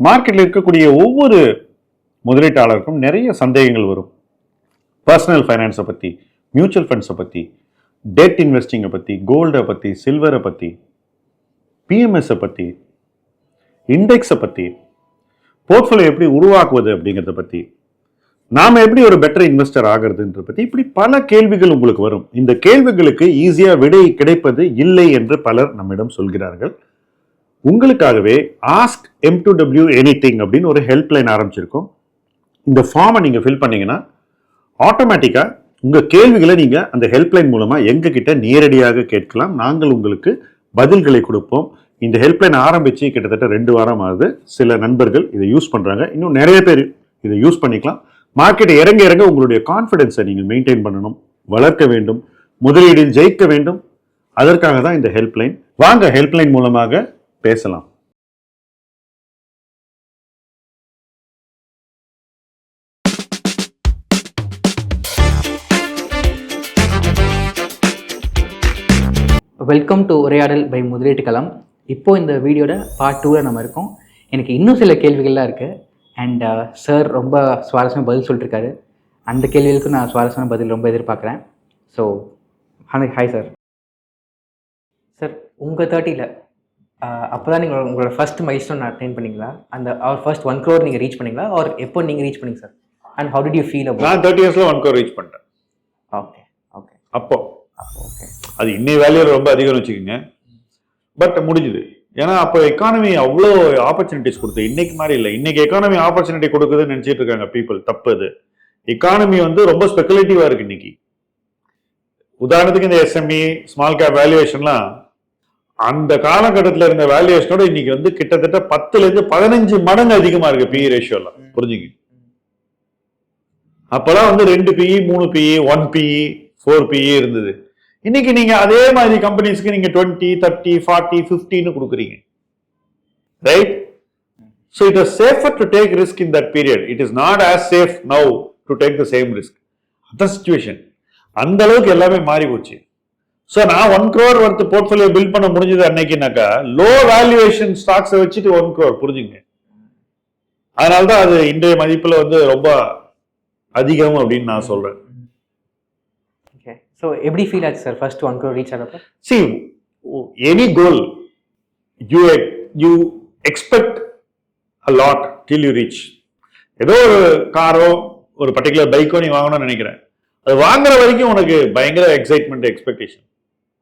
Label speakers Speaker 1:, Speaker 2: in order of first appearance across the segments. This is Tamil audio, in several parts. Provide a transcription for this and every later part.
Speaker 1: மார்க்கெட்டில் இருக்கக்கூடிய ஒவ்வொரு முதலீட்டாளருக்கும் நிறைய சந்தேகங்கள் வரும். பர்சனல் ஃபைனான்ஸை பற்றி மியூச்சுவல் ஃபண்ட்ஸை பற்றி டெட் இன்வெஸ்டிங்கை பற்றி கோல்டை பற்றி சில்வரை பற்றி பிஎம்எஸை பற்றி இண்டெக்ஸை பற்றி போர்ட்ஃபோலியோ எப்படி உருவாக்குவது அப்படிங்கிறத பற்றி நாம் எப்படி ஒரு பெட்டர் இன்வெஸ்டர் ஆகிறதுன்ற பற்றி இப்படி பல கேள்விகள் உங்களுக்கு வரும். இந்த கேள்விகளுக்கு ஈஸியாக விடை கிடைப்பது இல்லை என்று பலர் நம்மிடம் சொல்கிறார்கள். உங்களுக்காகவே ask M to W anything அப்படின்னு ஒரு ஹெல்ப்லைன் ஆரம்பிச்சிருக்கோம். இந்த ஃபார்மை நீங்கள் ஃபில் பண்ணிங்கன்னா ஆட்டோமேட்டிக்காக உங்கள் கேள்விகளை நீங்கள் அந்த ஹெல்ப்லைன் மூலமாக எங்ககிட்ட நேரடியாக கேட்கலாம். நாங்கள் உங்களுக்கு பதில்களை கொடுப்போம். இந்த ஹெல்ப்லைன் ஆரம்பித்து கிட்டத்தட்ட ரெண்டு வாரம் ஆகுது. சில நண்பர்கள் இதை யூஸ் பண்ணுறாங்க இன்னும் நிறைய பேர் இதை யூஸ் பண்ணிக்கலாம். மார்க்கெட் இறங்க இறங்க உங்களுடைய கான்ஃபிடென்ஸை நீங்கள் மெயின்டைன் பண்ணணும். வளர்க்க வேண்டும். முதலீடில் ஜெயிக்க வேண்டும். அதற்காக தான் இந்த ஹெல்ப்லைன் வாங்க ஹெல்ப்லைன் மூலமாக பேசலாம்.
Speaker 2: வெல்கம் டு உரையாடல் பை முதலீட்டு கலாம் இப்போ இந்த வீடியோட பார்ட் டூவில் நம்ம இருக்கோம். எனக்கு இன்னும் சில கேள்விகள்லாம் இருக்குது அண்ட் சார் uh, ரொம்ப சுவாரஸ்யமாக பதில் சொல்லிட்டுருக்காரு அந்த கேள்விகளுக்கு நான் சுவாரஸ்யமான பதில் ரொம்ப எதிர்பார்க்குறேன். ஸோ ஹாய் சார் சார் உங்கள் தேர்ட்டியில் அப்போ தான் நீங்கள் உங்களோட ஃபர்ஸ்ட் மைல்ஸ்டோன் அட்டைன் பண்ணீங்களா? அந்த அவர் ஃபர்ஸ்ட் ஒன் க்ரோர் நீங்கள் ரீச் பண்ணீங்களா? ஆர் எப்போ நீங்கள் ரீச் பண்ணீங்க sir and how did you feel about
Speaker 1: நான் தேர்ட்டி இயர்ஸில் ஒன் கோர் ரீச் பண்ணிட்டேன்.
Speaker 2: ஓகே ஓகே
Speaker 1: அப்போ.
Speaker 2: ஓகே
Speaker 1: அது இன்னை வேல்யூ ரொம்ப அதிகம்னு வச்சுக்கோங்க. பட் முடிஞ்சுது. ஏன்னா அப்போ எக்கானமி அவ்வளோ ஆப்பர்ச்சுனிட்டிஸ் கொடுத்து இன்னைக்கு மாதிரி இல்லை. இன்னைக்கு எக்கானமி ஆப்பர்ச்சுனிட்டி கொடுக்குதுன்னு நினச்சிட்டு இருக்காங்க பீப்புள் தப்பு அது. எக்கானமி வந்து ரொம்ப ஸ்பெகுலேட்டிவாக இருக்கு இன்னைக்கு. உதாரணத்துக்கு இந்த எஸ்எம்இ ஸ்மால் கேப் வேல்யூவேஷன்லாம் அந்த காலகட்டத்தில் இருந்த வேல்யூவேஷனோட இன்னைக்கு வந்து கிட்டத்தட்ட பத்துல இருந்து பதினஞ்சு மடங்கு அதிகமா இருக்கு பிஇ ரேஷியோலாம் புரிஞ்சுங்க. அப்பெல்லாம் வந்து ரெண்டு பிஇ மூணு PE one PE four PE இருந்தது. இன்னைக்கு நீங்க அதே மாதிரி கம்பெனிஸ்க்கு நீங்க டுவெண்ட்டி தேர்ட்டி ஃபார்ட்டி ஃபிஃப்டின்னு கொடுக்குறீங்க. Right so it is safer to take risk in that period it is not as safe now to take the same risk அந்த சுச்சுவேஷன் அந்த அளவுக்கு எல்லாமே மாறி போச்சு ஸோ நான் one crore worth portfolio build பண்ண முடிஞ்சது அன்னைக்குனாக்கா லோ வேல்யூவேஷன் ஸ்டாக்ஸை வச்சுட்டு ஒன் க்ரோர் புரிஞ்சுங்க. அதனால தான் அது இன்றைய மதிப்பில் வந்து ரொம்ப அதிகம் அப்படின்னு நான் சொல்றேன்.
Speaker 2: ஓகே ஸோ எப்படி ஃபீல் ஆச்சு sir first one crore reach ஆனப்போ?
Speaker 1: See any goal you you expect a lot till you reach. ஏதோ ஒரு காரோ ஒரு பர்டிகுலர் பைக்கோ நீ வாங்கணும்னு நினைக்கிறேன். அது வாங்குற வரைக்கும் உனக்கு பயங்கர எக்ஸைட்மெண்ட் எக்ஸ்பெக்டேஷன்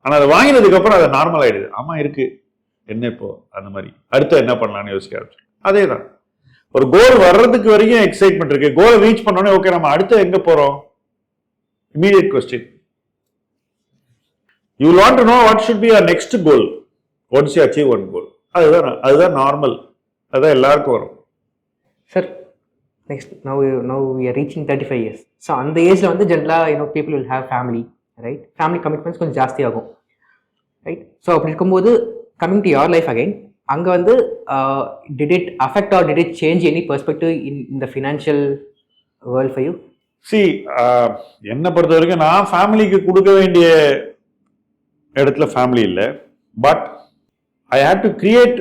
Speaker 1: ஆனால் அதை வாங்கினதுக்கு அப்புறம் அது நார்மல் ஆயிடுது. ஆமாம் இருக்கு. என்ன இப்போ? அந்த மாதிரி. அடுத்து என்ன பண்ணலாம்னு யோசிக்க ஆரம்பிச்சு அதே தான் ஒரு கோல் வர்றதுக்கு வரைக்கும் எக்ஸைட்மெண்ட் இருக்கு. கோலை ரீச் பண்ணோடனே ஓகே நம்ம அடுத்து எங்க போறோம்? Immediate question you want to know what should be our next goal once you achieve one goal அதுதான் அதுதான் நார்மல் அதுதான் எல்லாருக்கும் வரும்.
Speaker 2: Sir next now now we are reaching thirty five years so அந்த ஏஜில் வந்து ஜென்ரலாக you know people will have family right family commitments கொஞ்சம் ஜாஸ்தி ஆகும். ரைட் ஸோ அப்படி இருக்கும்போது coming to your life again அங்கே வந்து did it affect or did it change any perspective in இந்த financial world for you
Speaker 1: see என்னை பொறுத்த வரைக்கும் நான் ஃபேமிலிக்கு கொடுக்க வேண்டிய இடத்துல ஃபேமிலி இல்லை. But I had to create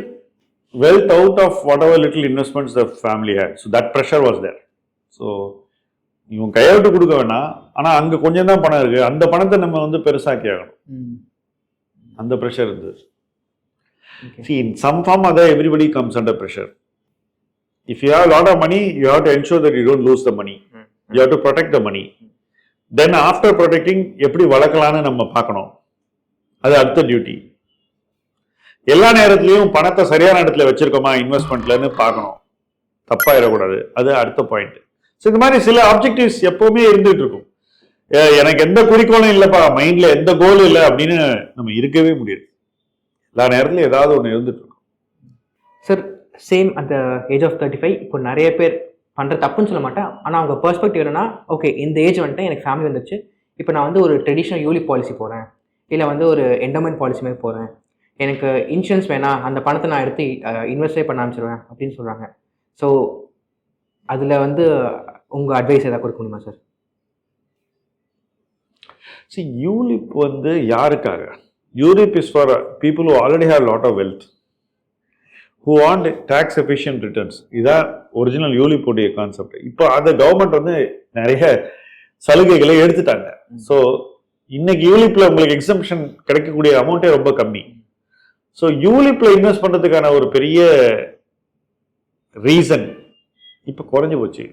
Speaker 1: wealth out of whatever little investments the family had so that pressure was there so இவன் கையெழுத்து கொடுக்க வேணாம். ஆனால் அங்கே கொஞ்சம் தான் பணம் இருக்கு. அந்த பணத்தை நம்ம வந்து பெருசாக்கி ஆகணும் அந்த ப்ரெஷர் இருந்தது. See, in some form or other, everybody comes under pressure. If you have a lot of money, you have to ensure that you don't lose the money. You have to protect the money. Then after protecting, எப்படி வளர்க்கலாம்னு நம்ம பார்க்கணும் அது அடுத்த டியூட்டி எல்லா நேரத்துலையும் பணத்தை சரியான இடத்துல வச்சிருக்கோமா இன்வெஸ்ட்மெண்ட்லன்னு பார்க்கணும் தப்பாயிடக்கூடாது அது அடுத்த பாயிண்ட் ஸோ இந்த மாதிரி சில ஆப்ஜெக்டிவ்ஸ் எப்பவுமே இருந்துட்டு இருக்கும் எனக்கு எந்த குறிக்கோளும் இல்லைப்பா மைண்ட்ல எந்த கோலும் இல்லை அப்படின்னு நம்ம இருக்கவே முடியாது. எல்லா நேரத்துலையும் ஏதாவது ஒன்று இருந்துட்டு
Speaker 2: சார் சேம் அந்த ஏஜ் ஆஃப் தேர்ட்டி ஃபைவ் இப்போ நிறைய பேர் பண்ணுற தப்புன்னு சொல்ல மாட்டேன். ஆனால் அவங்க பெர்ஸ்பெக்டிவ் என்னன்னா ஓகே இந்த ஏஜ் வந்துட்டு எனக்கு ஃபேமிலி வந்துருச்சு. இப்போ நான் வந்து ஒரு ட்ரெடிஷ்னல் யூலிப் பாலிசி போகிறேன் இல்லை வந்து ஒரு என்டோமெண்ட் பாலிசி மாதிரி போகிறேன் எனக்கு இன்சூரன்ஸ் வேணாம் அந்த பணத்தை நான் எடுத்து இன்வெஸ்டே பண்ண ஆரம்பிச்சிருவேன் அப்படின்னு சொல்கிறாங்க ஸோ அதில் வந்து உங்கள் அட்வைஸ் எதாவது கொடுக்க முடியுமா சார்
Speaker 1: சி யூலிப் வந்து யாருக்காக? ULIP is for people already have lot of wealth who want tax efficient returns இதான் ஒரிஜினல் யூலிப்புடைய கான்செப்ட் இப்போ அந்த கவர்மெண்ட் வந்து நிறைய சலுகைகளை எடுத்துட்டாங்க. ஸோ இன்னைக்கு யூலிப்ல உங்களுக்கு எக்ஸம்ஷன் கிடைக்கக்கூடிய அமௌண்ட்டே ரொம்ப கம்மி. ஸோ யூலிப்ல இன்வெஸ்ட் பண்றதுக்கான ஒரு பெரிய ரீசன் இப்போ குறைஞ்சு போச்சு.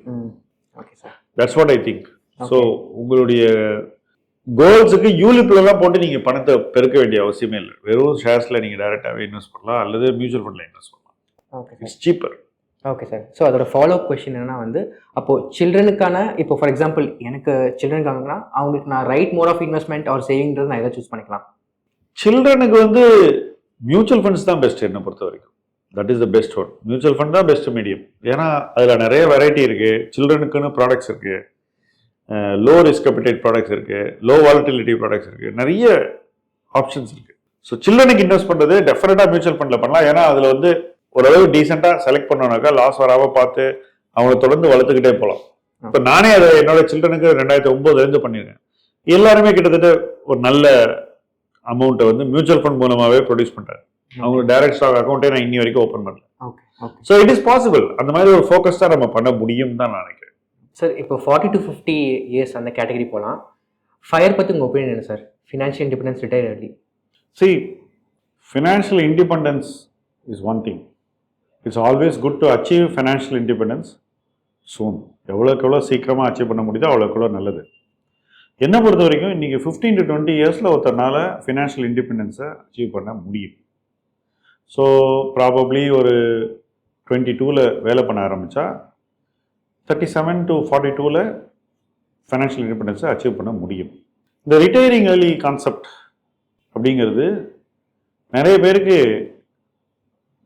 Speaker 2: Okay sir
Speaker 1: that's what I think so உங்களுடைய கோல்ஸுக்கு யூலிப்லலாம் போட்டு நீங்க பணத்தை பெருக்க வேண்டிய அவசியமே இல்லை. வெறும் ஷேர்ஸ்ல நீங்க டைரக்டாகவே இன்வெஸ்ட் பண்ணலாம் அல்லது மியூச்சுவல் ஃபண்ட்ல இன்வெஸ்ட் பண்ணலாம்.
Speaker 2: Okay
Speaker 1: it's cheaper
Speaker 2: okay sir so அதோட ஃபாலோ அப் கொஷின் என்னன்னா வந்து அப்போது சில்ட்ரனுக்கான இப்போ ஃபார் எக்ஸாம்பிள் எனக்கு சில்ட்ரனுக்காங்கன்னா அவங்களுக்கு நான் right mode of investment or சேவிங்கிறது நான் எதை சூஸ் பண்ணிக்கலாம்?
Speaker 1: சில்ட்ரனுக்கு வந்து மியூச்சுவல் ஃபண்ட்ஸ் தான் பெஸ்ட் என்னை பொறுத்த வரைக்கும். That is the best one mutual fund தான் பெஸ்ட் மீடியம் ஏன்னா அதில் நிறைய வெரைட்டி இருக்கு. சில்ட்ரனுக்குன்னு ப்ராடக்ட்ஸ் இருக்கு. லோ ரிஸ்க் அப்பிடேட் ப்ராடக்ட்ஸ் இருக்கு லோ வாலட்டிலிட்டி ப்ராடக்ட்ஸ் இருக்கு நிறைய ஆப்ஷன்ஸ் இருக்கு. ஸோ சில்ட்ரனுக்கு இன்வெஸ்ட் பண்ணுறது டெஃபினட்டாக மியூச்சுவல் ஃபண்டில் பண்ணலாம். ஏன்னா அதில் வந்து ஓரளவு டீசெண்டாக செலக்ட் பண்ணோம்னாக்கா லாஸ் வராம பார்த்து அவங்கள தொடர்ந்து வளர்த்துக்கிட்டே போகலாம். இப்போ நானே அதை என்னோட சில்ட்ரனுக்கு ரெண்டாயிரத்தி ஒன்பதுலேருந்து பண்ணியிருக்கேன் எல்லாருமே கிட்டத்தட்ட ஒரு நல்ல அமௌண்ட்டை வந்து மியூச்சுவல் ஃபண்ட் மூலமாகவே ப்ரொடியூஸ் பண்ணுறாங்க அவங்களோட டைரக்ட் ஸ்டாக் அக்கௌண்ட்டே நான் இன்னி வரைக்கும் ஓப்பன் பண்ணல. ஸோ இட் இஸ் பாசிபிள் அந்த மாதிரி ஒரு ஃபோக்கஸ் தான் நம்ம பண்ண முடியும் தான் நான் நினைக்கிறேன்.
Speaker 2: சார் இப்போ ஃபார்ட்டி டு ஃபிஃப்டி இயர்ஸ் அந்த கேட்டகரி போகலாம் ஃபயர் பற்றி உங்கள் ஒப்பீனியன் என்ன sir financial independence retire early.
Speaker 1: See financial independence is one thing it's always good to achieve financial independence soon எவ்வளோக்கு எவ்வளோ சீக்கிரமாக அச்சீவ் பண்ண முடியுதோ அவ்வளோக்கு எவ்வளோ நல்லது. என்னை பொறுத்த வரைக்கும் இன்றைக்கி ஃபிஃப்டீன் டு டுவெண்ட்டி இயர்ஸில் ஒருத்தர்னால ஃபினான்ஷியல் இண்டிபெண்டன்ஸை அச்சீவ் பண்ண முடியும். ஸோ ப்ராபப்ளி ஒரு டுவெண்ட்டி டூவில் வேலை பண்ண ஆரம்பித்தா தேர்ட்டி செவன் டு ஃபார்ட்டி டூவில் ஃபைனான்ஷியல் இண்டிபெண்டன்ஸை அச்சீவ் பண்ண முடியும். இந்த ரிட்டையரிங் ஏர்லி கான்செப்ட் அப்படிங்கிறது நிறைய பேருக்கு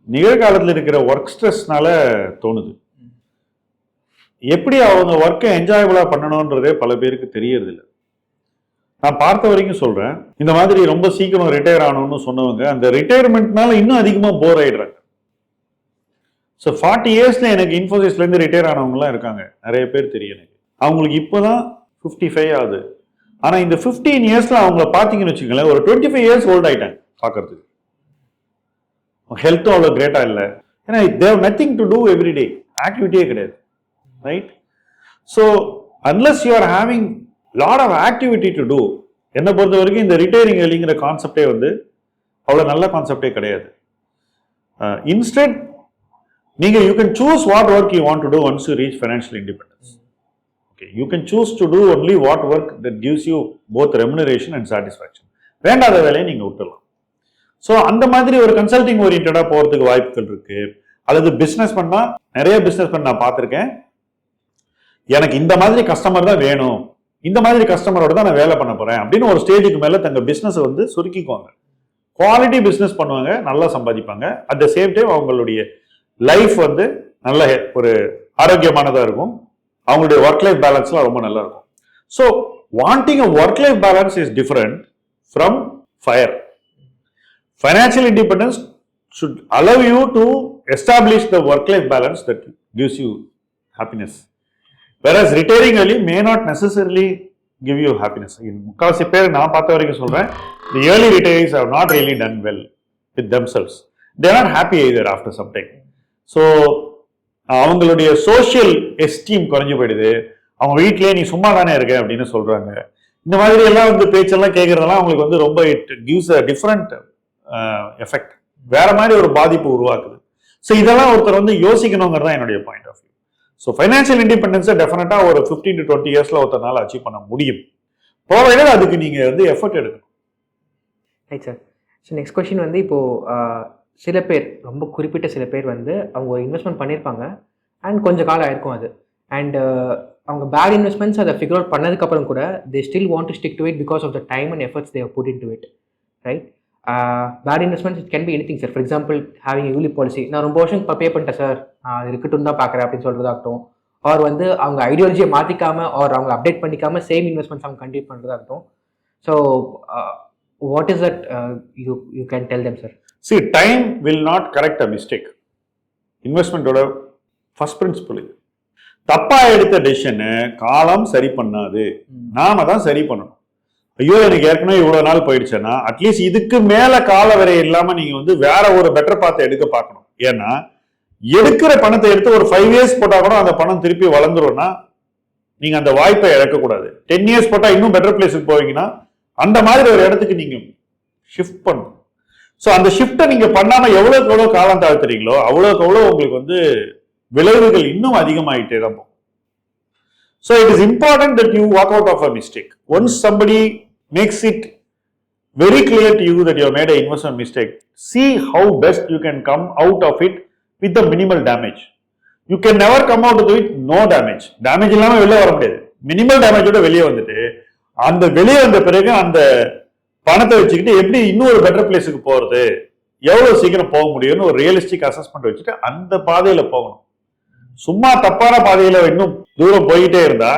Speaker 1: நிகழ்காலத்தில் இருக்கிற ஒர்க் ஸ்ட்ரெஸ்னால தோணுது. எப்படி அவங்க ஒர்க்கை என்ஜாயபுளாக பண்ணணுன்றதே பல பேருக்கு தெரியறதில்ல. நான் பார்த்த வரைக்கும் சொல்கிறேன் இந்த மாதிரி ரொம்ப சீக்கிரம் ரிட்டையர் ஆகணும்னு சொன்னவங்க அந்த ரிட்டையர்மெண்ட்னால இன்னும் அதிகமாக போர் ஆகிடுறாங்க ஸோ ஃபார்ட்டி இயர்ஸில் எனக்கு இன்ஃபோசிஸ்லேருந்து ரிட்டையர் ஆனவங்கலாம் இருக்காங்க. நிறைய பேர் தெரியும் எனக்கு. அவங்களுக்கு இப்போ தான் ஃபிஃப்டி ஃபைவ் ஆகுது. ஆனால் இந்த ஃபிஃப்டீன் இயர்ஸில் அவங்கள பார்த்தீங்கன்னு வச்சுக்கோங்களேன் ஒரு டுவெண்ட்டி ஃபைவ் இயர்ஸ் ஓல்ட் ஆகிட்டேன் பார்க்கறதுக்கு ஹெல்த்தும் அவ்வளோ கிரேட்டாக இல்லை. ஏன்னா they've nothing to do everyday ஆக்டிவிட்டியே கிடையாது. Right so unless you are having lot of activity to do என்னை பொறுத்த வரைக்கும் இந்த ரிட்டையரிங் எலிங்கிற கான்செப்டே வந்து அவ்வளோ நல்ல கான்செப்டே கிடையாது. Uh, இன்ஸ்டன்ட் நீங்கள் you can choose what work you want to do once you reach financial independence okay you can choose to do only what work that gives you both remuneration and satisfaction வேண்டாத வேலையை நீங்கள் விட்டுடலாம் ஸோ அந்த மாதிரி ஒரு கன்சல்டிங் ஓரியன்டாக போகிறதுக்கு வாய்ப்புகள் இருக்கு. அல்லது பிஸ்னஸ் பண்ணால் நிறைய பிஸ்னஸ் பண்ண நான் பார்த்துருக்கேன். எனக்கு இந்த மாதிரி கஸ்டமர் தான் வேணும். இந்த மாதிரி கஸ்டமரோட தான் நான் வேலை பண்ண போறேன். அப்படின்னு ஒரு ஸ்டேஜுக்கு மேலே தங்க பிஸ்னஸ் வந்து சுருக்கிக்குவாங்க. குவாலிட்டி பிஸ்னஸ் பண்ணுவாங்க நல்லா சம்பாதிப்பாங்க. அட் த சேம் டைம் அவங்களுடைய லைஃப் வந்து நல்ல ஒரு ஆரோக்கியமானதாக இருக்கும் அவங்களுடைய ஒர்க் லைஃப் பேலன்ஸ்லாம் ரொம்ப நல்லா இருக்கும் so wanting a work life balance is different from FIRE financial independence should allow to establish the work life balance that that you happiness happiness. Whereas retiring early may not necessarily give you happiness. முக்கால்வாசி பேர் நான் பார்த்த வரைக்கும் சொல்றேன் the early retires have not really done well with themselves they're not happy either after sometime so அவங்களுடைய சோஷியல் எஸ்டீம் குறைஞ்சு போயிடுது. அவங்க வீட்டிலேயே நீ சும்மா தானே இருக்க அப்படின்னு சொல்றாங்க. இந்த மாதிரி எல்லாம் வந்து பேச்செல்லாம் கேட்கறதெல்லாம் அவங்களுக்கு வந்து ரொம்ப it gives a different effect வேற மாதிரி ஒரு பாதிப்பு உருவாக்குது. ஸோ இதெல்லாம் ஒருத்தர் வந்து யோசிக்கணுங்கிறது தான் என்னுடைய point of view so financial இண்டிபெண்டன்ஸை டெஃபினட்டாக ஒரு ஃபிஃப்டீன் டு டுவெண்ட்டி இயர்ஸில் ஒருத்தனால அச்சீவ் பண்ண முடியும். ப்ரொவைடட் அதுக்கு நீங்கள் வந்து எஃபர்ட் எடுக்கணும்.
Speaker 2: Right sir so next question வந்து இப்போது uh, சில பேர் ரொம்ப குறிப்பிட்ட சில பேர் வந்து அவங்க ஒரு இன்வெஸ்ட்மெண்ட் பண்ணியிருப்பாங்க. அண்ட் கொஞ்சம் காலம் ஆயிருக்கும் அது. அண்டு uh, அவங்க பேட் இன்வெஸ்ட்மெண்ட்ஸ் அதை ஃபிகர் அவுட் பண்ணதுக்கப்புறம் கூட they still want to stick to it because of the time and efforts they've put in to it right bad investments it can be anything sir for example having ULIP policy நான் ரொம்ப வருஷம் இப்போ பே பண்ணிட்டேன் சார் நான் அது இருக்கட்டும் தான் பார்க்குறேன் அப்படின்னு சொல்கிறதாகட்டும் ஆர் வந்து அவங்க ஐடியாலஜியை மாற்றிக்காம ஆர் அவங்க அப்டேட் பண்ணிக்காம சேம் இன்வெஸ்ட்மெண்ட்ஸ் அவங்க continue பண்ணுறதாகட்டும் so what is that you you can tell them sir
Speaker 1: see time will not correct a mistake இன்வெஸ்ட்மெண்ட்டோட first principle இது. தப்பா எடுத்த டெசிஷனை காலம் சரி பண்ணாது. நாம தான் சரி பண்ணணும். ஐயோ எனக்கு ஏற்கனவே இவ்வளவு நாள் போயிடுச்சேன்னா அட்லீஸ்ட் இதுக்கு மேல கால வரை இல்லாம நீங்க வந்து வேற ஒரு பெட்டர் பார்த்து எடுக்க பார்க்கணும். ஏன்னா எடுக்கிற பணத்தை எடுத்து ஒரு ஃபைவ் இயர்ஸ் போட்டா கூட அந்த பணம் திருப்பி வளர்ந்துரும்னா நீங்க அந்த வாய்ப்பை இழக்கக்கூடாது. டென் இயர்ஸ் போட்டா இன்னும் பெட்டர் பிளேஸுக்கு போவீங்கன்னா அந்த மாதிரி ஒரு இடத்துக்கு நீங்க ஷிஃப்ட் பண்ணணும். ஸோ அந்த ஷிஃப்ட்டை நீங்கள் பண்ணாமல் எவ்வளோக்கு எவ்வளோ காலம் தாழ்த்துறீங்களோ அவ்வளோக்கு அவ்வளோ உங்களுக்கு வந்து விளைவுகள் இன்னும் அதிகமாகிட்டே தான் போகும். So it is important that you walk out of a mistake once somebody makes it very clear to you that you made a investment mistake see how best you can come out of it with a minimal damage you can never come out out of damage damage damage. வெளியே வர முடியாது. மினிமல் டேமேஜோட வெளியே வந்துட்டு அந்த வெளியே வந்த பிறகு அந்த பணத்தை வச்சுக்கிட்டு எப்படி இன்னொரு பெட்டர் பிளேஸுக்கு போறது? எவ்வளவு சீக்கிரம் போக முடியும்னு ஒரு ரியலிஸ்டிக் அசஸ்மெண்ட் வச்சுட்டு அந்த பாதையில போகணும். சும்மா தப்பான பாதையில இன்னும் தூரம் போயிட்டே இருந்தா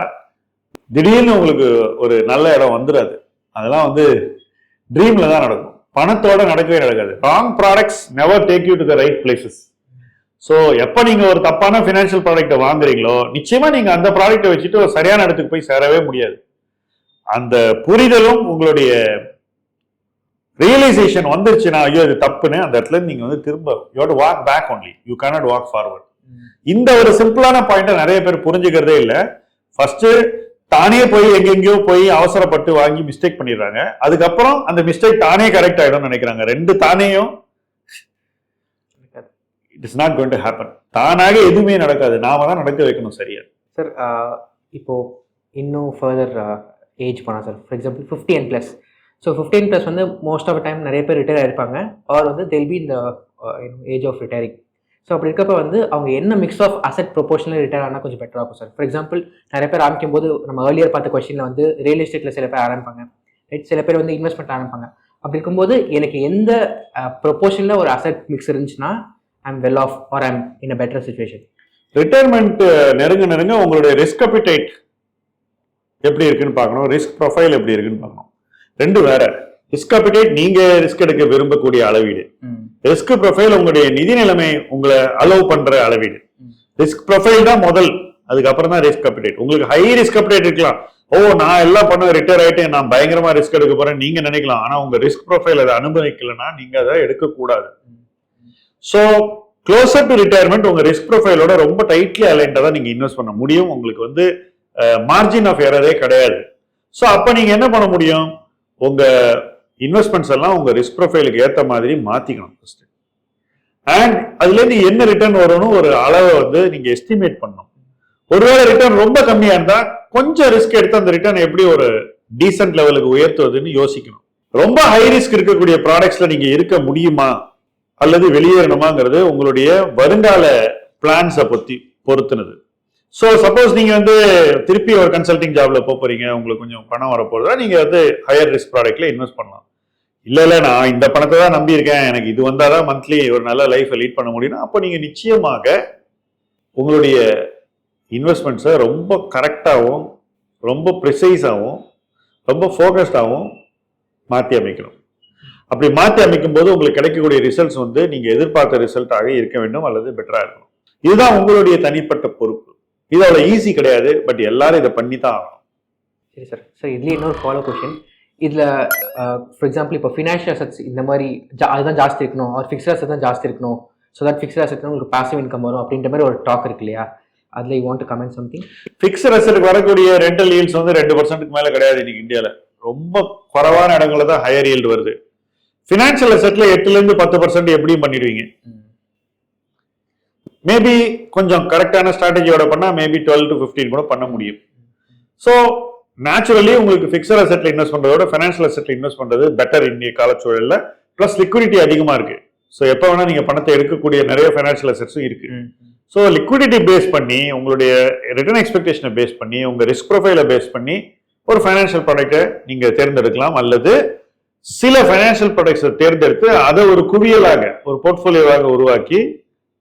Speaker 1: திடீர்னு உங்களுக்கு ஒரு நல்ல இடம் வந்துடாது அதெல்லாம் வந்து ட்ரீம்ல தான் நடக்கும். பணத்தோட நடக்கவே நடக்காது. Wrong products never take you to the right places so எப்போ நீங்கள் ஒரு தப்பான ஃபினான்ஷியல் ப்ராடக்ட்டை வாங்குறீங்களோ நிச்சயமாக நீங்கள் அந்த ப்ராடக்ட்டை வச்சுட்டு ஒரு சரியான இடத்துக்கு போய் சேரவே முடியாது. அந்த புரிதலும் உங்களுடைய ரியலைசேஷன் வந்துருச்சுன்னா ஐயோ இது தப்புன்னு அந்த இடத்துல நீங்க வந்து திரும்ப யோட walk back only you cannot walk forward இந்த ஒரு சிம்பிளான பாயிண்ட்டை நிறைய பேர் புரிஞ்சுக்கிறதே இல்லை. ஃபர்ஸ்ட் தானே போய் எங்கெங்கேயோ போய் அவசரப்பட்டு வாங்கி மிஸ்டேக் பண்ணிடுறாங்க. அதுக்கப்புறம் அந்த மிஸ்டேக் தானே கரெக்ட் ஆயிடும்னு நினைக்கிறாங்க. ரெண்டு தானேயும் it is not going to happen தானாக எதுவுமே நடக்காது. நாம தான் நடக்க வைக்கணும் சரியா.
Speaker 2: சார் இப்போ இன்னும் ஃபர்தர் ஏஜ் போனால் sir for example fifty and plus so fifteen plus வந்து மோஸ்ட் ஆஃப் டைம் நிறைய பேர் ரிட்டையர் ஆயிருப்பாங்க. ஆர் வந்து தெல் பி இந்த ஏஜ் ஆஃப் ரிட்டையரிங் ஸோ அப்படி இருக்கப்ப வந்து அவங்க என்ன மிக்ஸ் ஆஃப் அசெட் ப்ரொபோஷனில் ரிட்டையர் ஆனால் கொஞ்சம் பெட்டராக இருக்கும் சார் ஃபார் எக்ஸாம்பிள் நிறைய பேர் ஆரம்பிக்கும் போது நம்ம ஏர்லியர் பார்த்த கொஸ்டினில் வந்து ரியல் எஸ்டேட்டில் சில பேர் ஆரம்பிப்பாங்க. ரைட் சில பேர் வந்து இன்வெஸ்ட்மெண்ட் ஆரம்பிப்பாங்க. அப்படி இருக்கும்போது எனக்கு எந்த uh, ப்ரொபோஷனில் ஒரு அசெட் மிக்ஸ் இருந்துச்சுன்னா I'm well off or I'm in a better situation
Speaker 1: retirement நெருங்க நெருங்க உங்களுடைய ரிஸ்க் அப்பிடைட் எப்படி இருக்குன்னு பார்க்கணும். ரிஸ்க் ப்ரொஃபைல் எப்படி இருக்குன்னு பார்க்கணும். ரெண்டு வேற. ரிஸ்க் அப்பிடைட் நீங்க ரிஸ்க் எடுக்க விரும்பக்கூடிய அளவீடு. ரிஸ்க் ப்ரொஃபைல் உங்களுடைய நிதி நிலைமை உங்களை அலோவ் பண்ற அளவீடு. ரிஸ்க் ப்ரொஃபைல் தான் முதல். அதுக்கப்புறம் தான் ரிஸ்க் அப்பிடைட் உங்களுக்கு ஹை ரிஸ்க் அப்பிடைட் இருக்கலாம். ஓ நான் எல்லாம் பண்ண ரிட்டையர் ஆயிட்டேன். நான் பயங்கரமா ரிஸ்க் எடுக்க போறேன் நீங்க நினைக்கலாம். ஆனா உங்க ரிஸ்க் ப்ரொஃபைல் அதை அனுபவிக்கலைன்னா நீங்க அதை எடுக்கக்கூடாது. ஸோ க்ளோசர் டு ரிட்டையர்மெண்ட் உங்க ரிஸ்க் ப்ரொஃபைலோட ரொம்ப டைட்லி அலைன்டா தான் நீங்க இன்வெஸ்ட் பண்ண முடியும். உங்களுக்கு வந்து மார்ஜின் ஆஃப் எரரே கிடையாது. ஸோ அப்போ நீங்க என்ன பண்ண முடியும்? உங்கள் இன்வெஸ்ட்மெண்ட்ஸ் எல்லாம் உங்கள் ரிஸ்க் ப்ரொஃபைலுக்கு ஏற்ற மாதிரி மாற்றிக்கணும் ஃபஸ்ட்டு அண்ட் அதுலேருந்து என்ன ரிட்டர்ன் வரும்னு ஒரு அளவை வந்து நீங்கள் எஸ்டிமேட் பண்ணணும். ஒருவேளை ரிட்டர்ன் ரொம்ப கம்மியாக இருந்தால் கொஞ்சம் ரிஸ்க் எடுத்து அந்த ரிட்டர்ன் எப்படி ஒரு டீசென்ட் லெவலுக்கு உயர்த்துவதுன்னு யோசிக்கணும். ரொம்ப ஹை ரிஸ்க் இருக்கக்கூடிய ப்ராடக்ட்ஸில் நீங்கள் இருக்க முடியுமா? அல்லது வெளியேறணுமாங்கிறது உங்களுடைய வருங்கால பிளான்ஸை பற்றி பொறுத்துனது ஸோ சப்போஸ் நீங்க வந்து திருப்பி ஒரு கன்சல்டிங் ஜாப்ல போக போறீங்க உங்களுக்கு கொஞ்சம் பணம் வரப்போறதா நீங்க வந்து ஹையர் ரிஸ்க் ப்ராடக்ட்ல இன்வெஸ்ட் பண்ணலாம். இல்ல இல்ல நான் இந்த பணத்தை தான் நம்பி இருக்கேன் எனக்கு இது வந்தாதான் மந்த்லி ஒரு நல்ல லைஃப்பை லீட் பண்ண முடியும்னா அப்போ நீங்க நிச்சயமாக உங்களுடைய இன்வெஸ்ட்மெண்ட்ஸை ரொம்ப கரெக்டாகவும் ரொம்ப ப்ரிசைஸாகவும் ரொம்ப ஃபோக்கஸ்டாகவும் மாற்றி அமைக்கணும். அப்படி மாற்றி அமைக்கும் போது உங்களுக்கு கிடைக்கக்கூடிய ரிசல்ட்ஸ் வந்து நீங்கள் எதிர்பார்த்த ரிசல்ட்டாக இருக்க வேண்டும் அல்லது பெட்டராக இருக்கணும். இதுதான் உங்களுடைய தனிப்பட்ட பொறுப்பு. இது அவ்வளோ ஈஸி கிடையாது பட் எல்லாரும் இதை பண்ணி தான் ஆகணும்.
Speaker 2: சரி சார் சார் இதுலேயே இன்னொரு ஃபாலோ கொஷின் இதில் ஃபார் எக்ஸாம்பிள் இப்போ ஃபினான்ஷியல் அசட்ஸ் இந்த மாதிரி ஜா அதுதான் ஜாஸ்தி இருக்கணும். ஆர் ஃபிக்ஸ்ட் அசட் தான் ஜாஸ்தி இருக்கணும். ஸோ தட் ஃபிக்ஸ்ட் அசட் உங்களுக்கு பாசிவ் இன்கம் வரும் அப்படின்ற மாதிரி ஒரு டாக் இருக்கு இல்லையா? அதில் you want to comment something
Speaker 1: fixed அசட்டுக்கு வரக்கூடிய ரெண்டல் ஈல்ட்ஸ் வந்து ரெண்டு பர்சன்ட்டுக்கு மேல கிடையாது இன்னைக்கு இந்தியாவில் ரொம்ப குறைவான இடங்கள்ல தான் ஹையர் ஈல்டு வருது. ஃபினான்ஷியல் அசெட்ல எட்டுல இருந்து பத்து பர்சன்ட் எப்படியும் பண்ணிடுவீங்க. மேபி கொஞ்சம் கரெக்டான ஸ்ட்ராட்டஜியோட பண்ணா மேபி டுவெல் டு ஃபிஃப்டீன் கூட பண்ண முடியும். ஸோ நேச்சுரலி உங்களுக்கு ஃபிக்ஸட் அசெட்ல இன்வெஸ்ட் பண்றதோட ஃபைனான்ஷியல் அசெட்ல இன்வெஸ்ட் பண்றது பெட்டர் இந்திய காலச்சூழல்ல. ப்ளஸ் லிக்விடிட்டி அதிகமா இருக்கு. ஸோ எப்போ வேணா நீங்க பணத்தை எடுக்கக்கூடிய நிறைய ஃபைனான்ஷியல் அசெட்ஸும் இருக்கு. ஸோ லிக்விடிட்டி பேஸ் பண்ணி உங்களுடைய ரிட்டர்ன் எக்ஸ்பெக்டேஷனை பேஸ் பண்ணி உங்க ரிஸ்க் ப்ரொஃபைலை பேஸ் பண்ணி ஒரு ஃபைனான்ஷியல் ப்ராடக்ட்டை நீங்க தேர்ந்தெடுக்கலாம். அல்லது சில ஃபைனான்ஷியல் ப்ராடக்ட்ஸை தேர்ந்தெடுத்து அதை ஒரு குவியலாக ஒரு போர்ட்ஃபோலியோவாக உருவாக்கி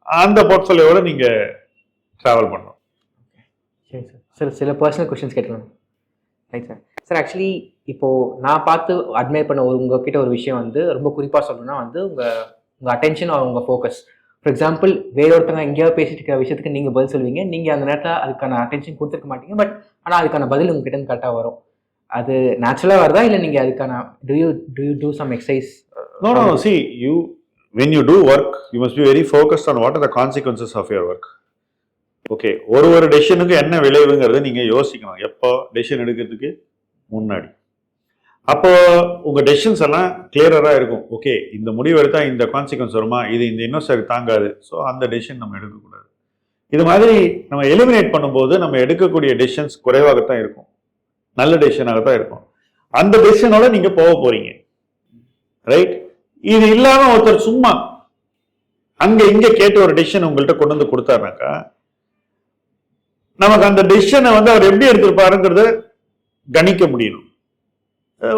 Speaker 1: அந்த போர்ட்ஃபோலியோட நீங்க டிராவல் பண்ணணும்.
Speaker 2: சரி சார் சார் சில பர்சனல் கொஷின்ஸ் கேட்கலாம் ரைட் சார் சார் ஆக்சுவலி இப்போது நான் பார்த்து அட்மையர் பண்ண ஒரு உங்ககிட்ட ஒரு விஷயம் வந்து ரொம்ப குறிப்பாக சொல்லணும்னா வந்து உங்கள் உங்கள் அட்டென்ஷன் உங்கள் ஃபோக்கஸ் ஃபார் எக்ஸாம்பிள் வேற ஒருத்தங்க எங்கேயோ பேசிட்டு இருக்கிற விஷயத்துக்கு நீங்கள் பதில் சொல்வீங்க நீங்கள் அந்த நேரத்தில் அதுக்கான அட்டென்ஷன் கொடுத்துருக்க மாட்டீங்க. பட் ஆனால் அதுக்கான பதில் உங்ககிட்ட இருந்து கரெக்டாக வரும். அது நேச்சுரலாக வருதா? இல்லை நீங்கள் அதுக்கான do you do you do some exercise
Speaker 1: no no see you when you do work you must be very focused on what are the consequences of your work okay ஒரு ஒரு டெசிஷனுக்கு என்ன விளைவுங்கிறத நீங்கள் யோசிக்கணும். எப்போ டெசிஷன் எடுக்கிறதுக்கு முன்னாடி. அப்போ உங்கள் டெசிஷன்ஸ் எல்லாம் கிளியரரா இருக்கும். ஓகே இந்த முடிவு எடுத்தால் இந்த கான்சிக்வன்ஸ் வருமா? இது இந்த இன்னும் சரி தாங்காது. ஸோ அந்த டெசிஷன் நம்ம எடுக்கக்கூடாது. இது மாதிரி நம்ம எலிமினேட் பண்ணும்போது நம்ம எடுக்கக்கூடிய டெசிஷன்ஸ் குறைவாகத்தான் இருக்கும். நல்ல டெசிஷனாகத்தான் இருக்கும். அந்த டெசிஷனோட நீங்கள் போக போகிறீங்க ரைட் இது இல்லாம ஒருத்தர் சும்மா அங்க இங்க கேட்டு ஒரு டெசிஷன் உங்கள்கிட்ட கொண்டு வந்து கொடுத்தாருனாக்கா நமக்கு அந்த டெசிஷனை வந்து அவர் எப்படி எடுத்திருப்பாருங்கிறத கணிக்க முடியணும்.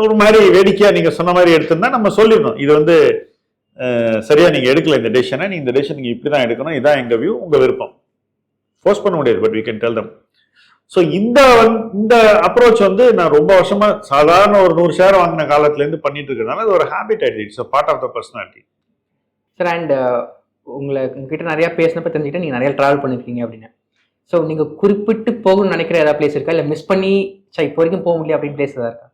Speaker 1: ஒரு மாதிரி வேடிக்கையா நீங்க சொன்ன மாதிரி எடுத்திருந்தா நம்ம சொல்லிடணும். இது வந்து சரியா நீங்க எடுக்கல இந்த டெசிஷனை நீங்க இந்த டெசிஷன் நீங்க இப்படி தான் எடுக்கணும். இதான் எங்க வியூ உங்க விருப்பம். ஃபோர்ஸ் பண்ண முடியாது but we can tell them so இந்த வந்து- இந்த அப்ரோச் வந்து நான் ரொம்ப வருஷமா சாதாரண ஒரு நூறு ஷேர் வாங்கின காலத்துலேருந்து பண்ணிட்டு இருக்கிறதுனால அது ஒரு ஹேபிட் ஆயிடுச்சு. It's part of the personality
Speaker 2: sir and உங்களை உங்ககிட்ட நிறையா பேசினப்ப தெரிஞ்சுக்கிட்டு நீங்கள் நிறைய ட்ராவல் பண்ணியிருக்கீங்க அப்படின்னு. ஸோ நீங்கள் குறிப்பிட்டு போகணும்னு நினைக்கிற ஏதாவது பிளேஸ் இருக்கா? இல்லை மிஸ் பண்ணி சா இப்போ வரைக்கும் போக முடியல அப்படின்னு பிளேஸ் ஏதாவது இருக்கா?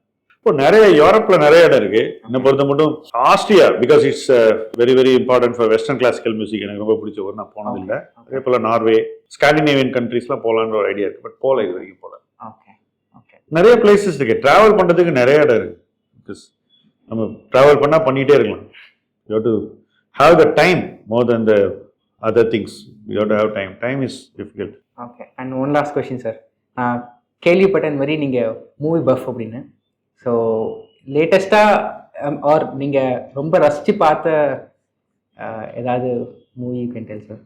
Speaker 1: இப்போ நிறைய யூரோப்ல நிறைய இடம் இருக்கு. என்னை பொறுத்த மட்டும் Austria because it's very very important for western classical music எனக்கு ரொம்ப பிடிச்ச ஊர். நான் போனதில்லை அதே போல நார்வே ஸ்காண்டினேவியன் கண்ட்ரீஸ்லாம் போகலான்ற ஒரு ஐடியா இருக்கு. பட் போகல இது வரைக்கும் போகல நிறைய பிளேசஸ் இருக்கு. டிராவல் பண்றதுக்கு நிறைய இடம் இருக்கு. Because நம்ம டிராவல் பண்ணா பண்ணிட்டே இருக்கலாம். You do have the time more then the other things you do have time time is difficult
Speaker 2: okay and one last question sir கேள்விப்பட்ட மாதிரி நீங்கள் மூவி பஃப் அப்படின்னு. ஸோ லேட்டஸ்ட்டாக ஆர் நீங்கள் ரொம்ப ரசித்து பார்த்த ஏதாவது movie can tell sir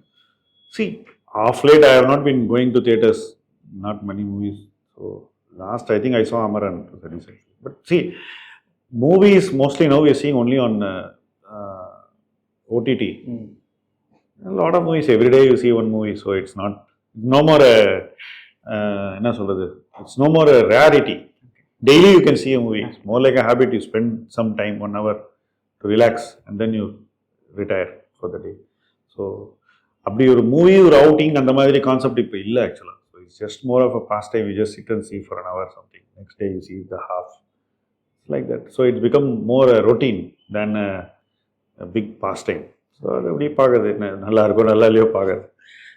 Speaker 1: to theaters, not many movies. So last I think I saw Amaran recently. But see, movies mostly now we are seeing only on uh, uh, OTT. A lot of movies every day you see one movie, so it's not no more a uh, என்ன it's no more a rarity. Daily you can see a movie. It's more like a habit. You spend some time, one hour, to relax, and then you retire for the day. So அப்படி ஒரு மூவி ஒரு அவுட்டிங் அந்த மாதிரி கான்செப்ட் இப்போ இல்லை ஆக்சுவலாக so it's just more of a pastime you just sit and see for an hour something next day you see the half like that so it's become more a routine than a big pastime so அது எப்படி பார்க்குறது என்ன நல்லா இருக்கோ நல்லா இல்லையோ பார்க்குறது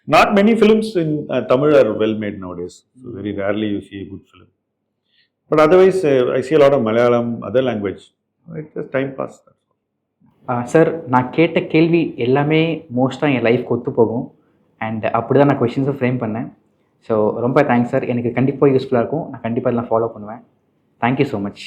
Speaker 1: not many films in Tamil are well made nowadays very rarely you see good film but otherwise I see lot of Malayalam other language it's time pass
Speaker 2: sir நான் கேட்ட கேள்வி எல்லாமே மோஸ்ட்டாக என் லைஃப்க்கு ஒத்து போகும். அண்ட் அப்படி தான் நான் கொஷின்ஸும் ஃப்ரேம் பண்ணேன். ஸோ ரொம்ப தேங்க்ஸ் சார் எனக்கு கண்டிப்பாக யூஸ்ஃபுல்லாக இருக்கும். நான் கண்டிப்பாக இதெல்லாம் ஃபாலோ பண்ணுவேன். Thank you so much